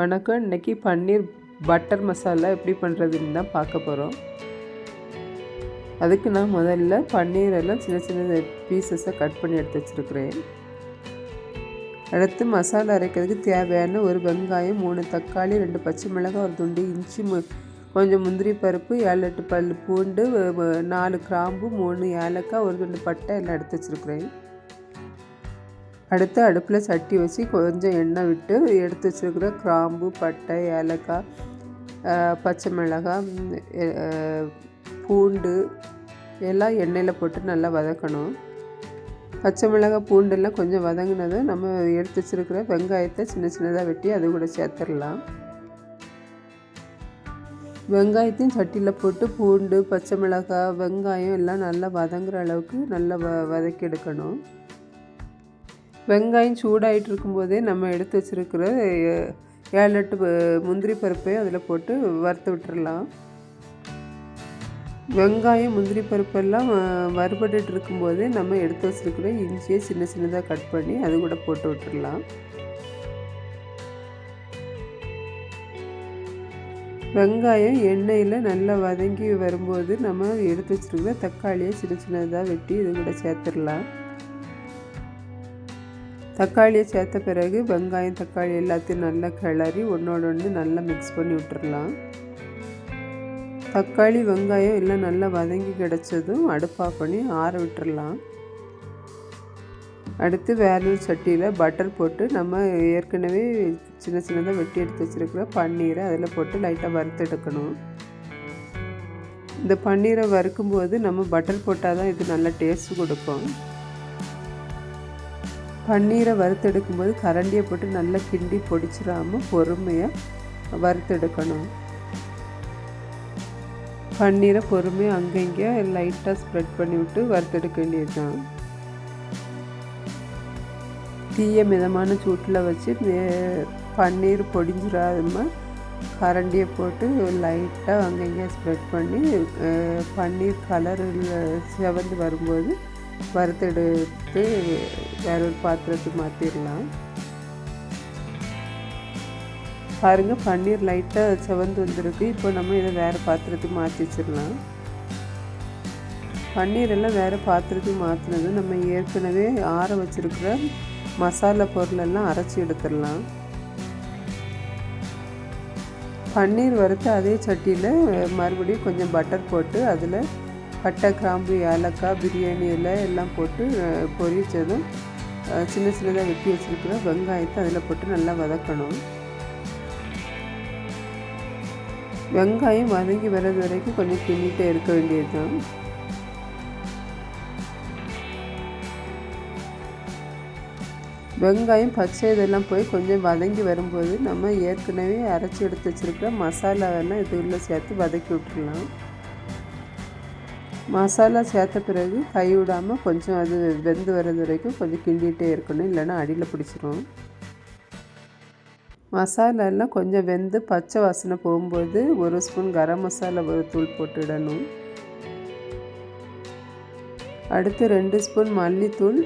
வணக்கம். இன்னைக்கு பன்னீர் பட்டர் மசாலா எப்படி பண்ணுறதுன்னு தான் பார்க்க போகிறோம் அதுக்கு நான் முதல்ல பன்னீர் எல்லாம் சின்ன சின்ன பீசஸாக கட் பண்ணி எடுத்து வச்சுருக்கிறேன். அடுத்து மசாலா அரைக்கிறதுக்கு தேவையான ஒரு வெங்காயம் மூணு தக்காளி ரெண்டு பச்சை மிளகாய் ஒரு துண்டு இஞ்சி மு கொஞ்சம் முந்திரி பருப்பு ஏழு எட்டு பல் பூண்டு நாலு கிராம்பு மூணு ஏலக்காய் ஒரு துண்டு பட்டை எல்லாம் எடுத்து வச்சுருக்கிறேன். அடுத்து அடுப்பில் சட்டி வச்சு கொஞ்சம் எண்ணெய் விட்டு எடுத்து வச்சுருக்கிற கிராம்பு பட்டை ஏலக்காய் பச்சை மிளகாய் பூண்டு எல்லாம் எண்ணெயில் போட்டு நல்லா வதக்கணும். பச்சை மிளகாய் பூண்டெல்லாம் கொஞ்சம் வதங்கினதை நம்ம எடுத்து வச்சுருக்கிற வெங்காயத்தை சின்ன சின்னதாக வெட்டி அது கூட சேர்த்துடலாம். வெங்காயத்தையும் சட்டியில் போட்டு பூண்டு பச்சை மிளகாய் வெங்காயம் எல்லாம் நல்லா வதங்குற அளவுக்கு நல்லா வ வதக்கி எடுக்கணும். வெங்காயம் சூடாயிட்டு இருக்கும்போதே நம்ம எடுத்து வச்சுருக்கிற ஏழு எட்டு முந்திரி பருப்பையும் அதில் போட்டு வறுத்து விட்டுறலாம். வெங்காயம் முந்திரி பருப்பெல்லாம் அஹ், வறுபட்டுட்டு இருக்கும்போதே நம்ம எடுத்து வச்சுருக்கிற இஞ்சியை சின்ன சின்னதாக கட் பண்ணி அது கூட போட்டு விட்டுடலாம் வெங்காயம் எண்ணெயில் நல்லா வதங்கி வரும்போது நம்ம எடுத்து வச்சுருக்கிற தக்காளியை சின்ன சின்னதாக வெட்டி இது கூட சேர்த்துடலாம் தக்காளியை சேர்த்த பிறகு வெங்காயம் தக்காளி எல்லாத்தையும் நல்லா கிளறி ஒன்றோட ஒன்று நல்லா மிக்ஸ் பண்ணி விட்டுடலாம் தக்காளி வெங்காயம் எல்லாம் நல்லா வதங்கி கிடச்சதும் அடுப்பாக பண்ணி ஆற விட்டுடலாம் அடுத்து வேறொரு சட்டியில் பட்டர் போட்டு நம்ம ஏற்கனவே சின்ன சின்னதாக வெட்டி எடுத்து வச்சுருக்கிற பன்னீரை அதில் போட்டு லைட்டாக வறுத்து எடுக்கணும். இந்த பன்னீரை வறுக்கும்போது நம்ம பட்டர் போட்டால் தான் இது நல்ல டேஸ்ட் கொடுக்கும். பன்னீரை வறுத்தெடுக்கும்போது கரண்டியை போட்டு நல்லா கிண்டி பொடிச்சிடாமல் பொறுமையாக வறுத்தெடுக்கணும். பன்னீரை பொறுமையாக அங்கங்கே லைட்டாக ஸ்ப்ரெட் பண்ணி விட்டு வறுத்தெடுக்க வேண்டியது தான் தீய மிதமான சூட்டில் வச்சு பன்னீர் பொடிஞ்சிடாம கரண்டியை போட்டு லைட்டாக அங்கங்கே ஸ்ப்ரெட் பண்ணி பன்னீர் கலரில் செவந்து வரும்போது வறுத்தெடுத்து வேற ஒரு பாத்திரத்துக்கு மாற்றிடலாம் பாருங்க பன்னீர் லைட்டாக செவந்து வந்திருக்கு. இப்போ நம்ம இதை வேறு பாத்திரத்துக்கு மாற்றி வச்சிடலாம். பன்னீர் எல்லாம் வேறு பாத்திரத்துக்கு மாற்றினது நம்ம ஏற்கனவே ஆற வச்சுருக்கிற மசாலா பொருளெல்லாம் அரைச்சி எடுத்துடலாம். பன்னீர் வறுத்து அதே சட்டியில் மறுபடியும் கொஞ்சம் பட்டர் போட்டு அதில் பட்டை கிராம்பு ஏலக்காய் பிரியாணி இலை எல்லாம் போட்டு பொரிச்சதும் சின்ன சின்னதாக வெட்டி வச்சுருக்கிற வெங்காயத்தை அதில் போட்டு நல்லா வதக்கணும். வெங்காயம் வதங்கி வர்றது வரைக்கும் கொஞ்சம் கிண்டிகிட்டே இருக்க வேண்டியது தான் வெங்காயம் பச்சை இதெல்லாம் போய் கொஞ்சம் வதங்கி வரும்போது நம்ம ஏற்கனவே அரைச்சி எடுத்து வச்சுருக்கிற மசாலாவெல்லாம் இது உள்ள சேர்த்து வதக்கி விட்டுறலாம். மசாலா சேர்த்த பிறகு கை விடாமல் கொஞ்சம் அது வெந்து வர்றது வரைக்கும் கொஞ்சம் கிண்டிகிட்டே இருக்கணும். இல்லைன்னா அடியில் பிடிச்சிரும். மசாலாலாம் கொஞ்சம் வெந்து பச்சை வாசனை போகும்போது ஒரு ஸ்பூன் கரம் மசாலா ஒரு தூள் போட்டுடணும் அடுத்து ரெண்டு ஸ்பூன் மல்லித்தூள்.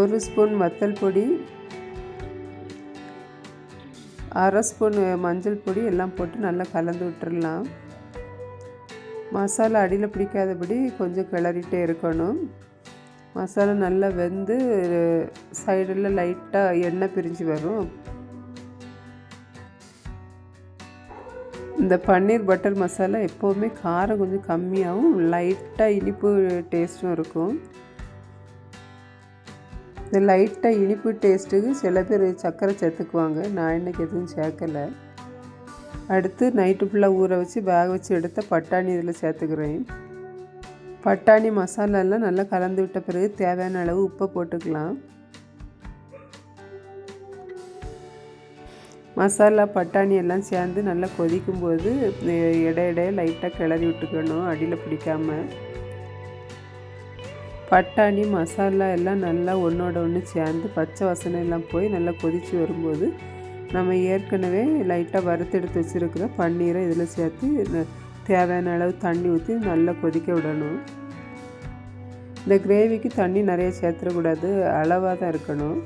ஒரு ஸ்பூன் வத்தல் பொடி. அரை ஸ்பூன் மஞ்சள் பொடி எல்லாம் போட்டு நல்லா கலந்து விட்டுடலாம் மசாலா அடியில் பிடிக்காதபடி கொஞ்சம் கிளறிட்டே இருக்கணும். மசாலா நல்லா வெந்து சைடில் லைட்டாக எண்ணெய் பிரிஞ்சு வரும். இந்த பன்னீர் பட்டர் மசாலா எப்போவுமே காரம் கொஞ்சம் கம்மியாகவும் லைட்டாக இனிப்பு டேஸ்ட்டும் இருக்கும். இந்த லைட்டாக இனிப்பு டேஸ்ட்டுக்கு சில பேர் சர்க்கரை சேர்த்துக்குவாங்க. நான் இன்னைக்கு எதுவும் சேர்க்கலை. அடுத்து நைட்டு ஃபுல்லாக ஊற வச்சு பேக் வச்சு எடுத்த பட்டாணி இதில் சேர்த்துக்கிறேன். பட்டாணி மசாலாலாம் நல்லா கலந்து விட்ட பிறகு தேவையான அளவு உப்பை போட்டுக்கலாம். மசாலா பட்டாணி எல்லாம் சேர்ந்து நல்லா கொதிக்கும்போது அஹ், இடைய லைட்டாக கிளறி விட்டுக்கணும். அடியில் பிடிக்காமல் பட்டாணி மசாலா எல்லாம் நல்லா ஒன்றோட ஒன்று சேர்ந்து பச்சை வாசனை எல்லாம் போய் நல்லா கொதித்து வரும்போது நம்ம ஏற்கனவே லைட்டாக வறுத்தெடுத்து வச்சுருக்கிற பன்னீரை இதில் சேர்த்து தேவையான அளவு தண்ணி ஊற்றி நல்லா கொதிக்க விடணும். இந்த கிரேவிக்கு தண்ணி நிறைய சேர்த்துடக்கூடாது அளவாக தான் இருக்கணும்.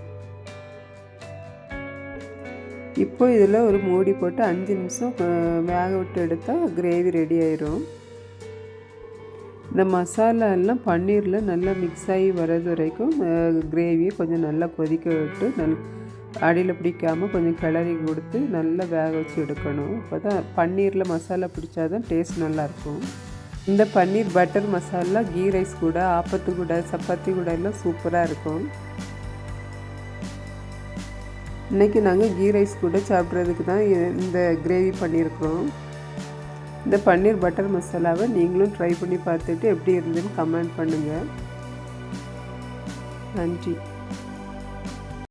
இப்போ இதில் ஒரு மூடி போட்டு அஞ்சு நிமிஷம் வேக விட்டு எடுத்தால் கிரேவி ரெடி ஆயிரும். இந்த மசாலா எல்லாம் பன்னீரில் நல்லா மிக்ஸ் ஆகி வர்றது வரைக்கும் கிரேவியை கொஞ்சம் நல்லா கொதிக்க விட்டு நல் அடியில் பிடிக்காமல் கொஞ்சம் கிளறி கொடுத்து நல்லா வேக வச்சு எடுக்கணும். அப்போ தான் பன்னீரில் மசாலா பிடிச்சா தான் டேஸ்ட் நல்லாயிருக்கும். இந்த பன்னீர் பட்டர் மசாலா கீ ரைஸ் கூட ஆப்பத்து கூட சப்பாத்தி கூட எல்லாம் சூப்பராக இருக்கும். இன்றைக்கி நாங்கள் கீ ரைஸ் கூட சாப்பிட்றதுக்கு தான் இந்த கிரேவி பண்ணியிருக்கிறோம். இந்த பன்னீர் பட்டர் மசாலாவை நீங்களும் ட்ரை பண்ணி பார்த்துட்டு எப்படி இருந்ததுன்னு கமெண்ட் பண்ணுங்கள் நன்றி.